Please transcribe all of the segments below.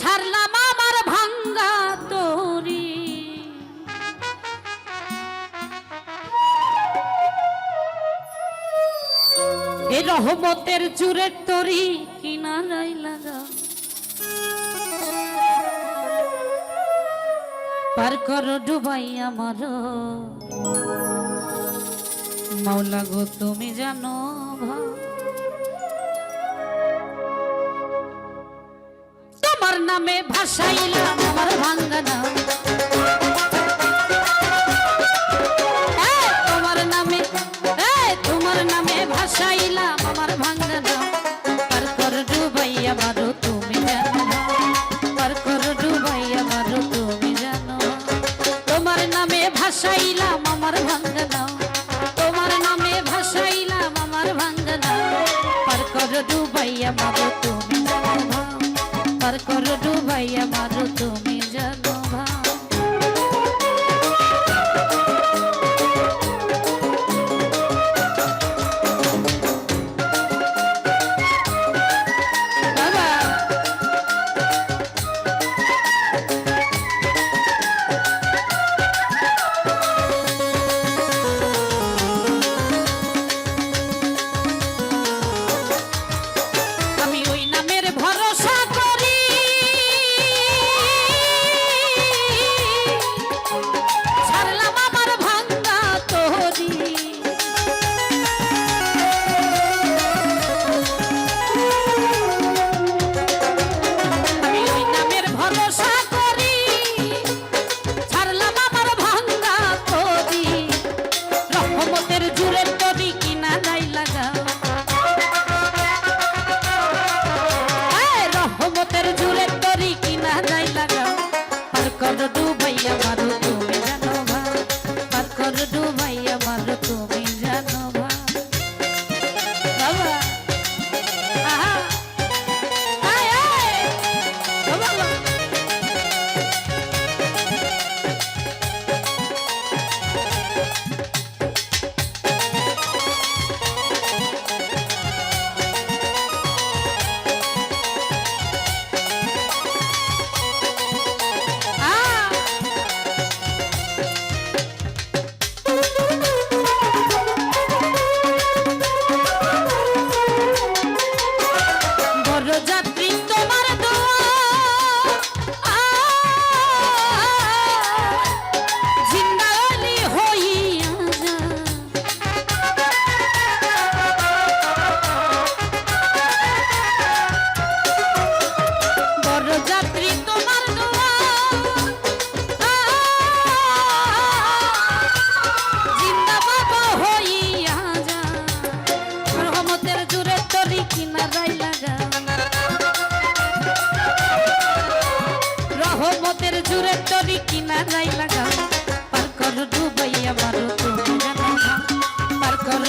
ছাড়লাম আমার ভাঙ্গা তরি এ রহমতের চুরের তরি কিনারাই লাগা। পার করো ডুবাই আমার। মাওলা গো, তুমি জানো ভা নামে ভাসাইলাম আমার তোমার নামে তোমার নামে ভাসাইলাম আমার ভাঙ্গা নাম। তুমি জানো। তুমি জানো। তোমার নামে ভাসাইলাম আমার ভাঙ্গা তোমার নামে ভাসাইলাম আমার ভাঙ্গা নাম। পার কর পার কর ডুবাইয়া your job. জুড়ে তরি কিনারাই লাগা পার করো ডুবাইয়া মারো তুমি। পার কর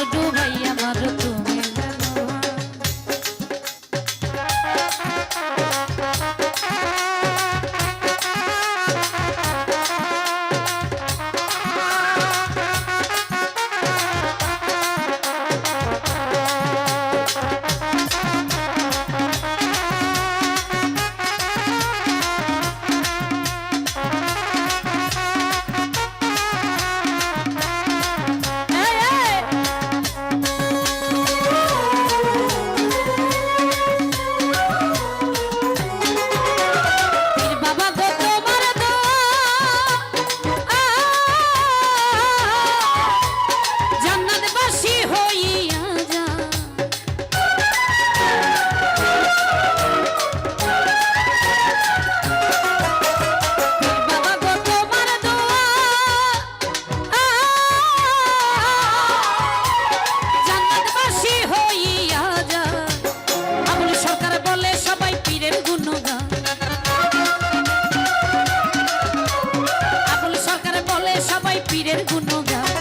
পীরের গুণগান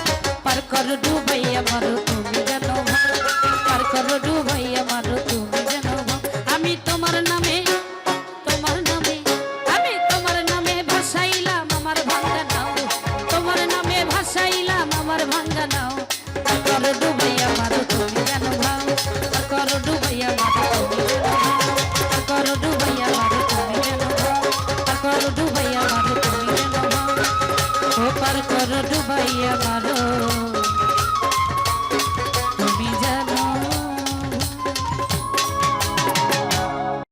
পার কর ডুবাইয়া মারো ওপার করো ডুবাইয়া মারো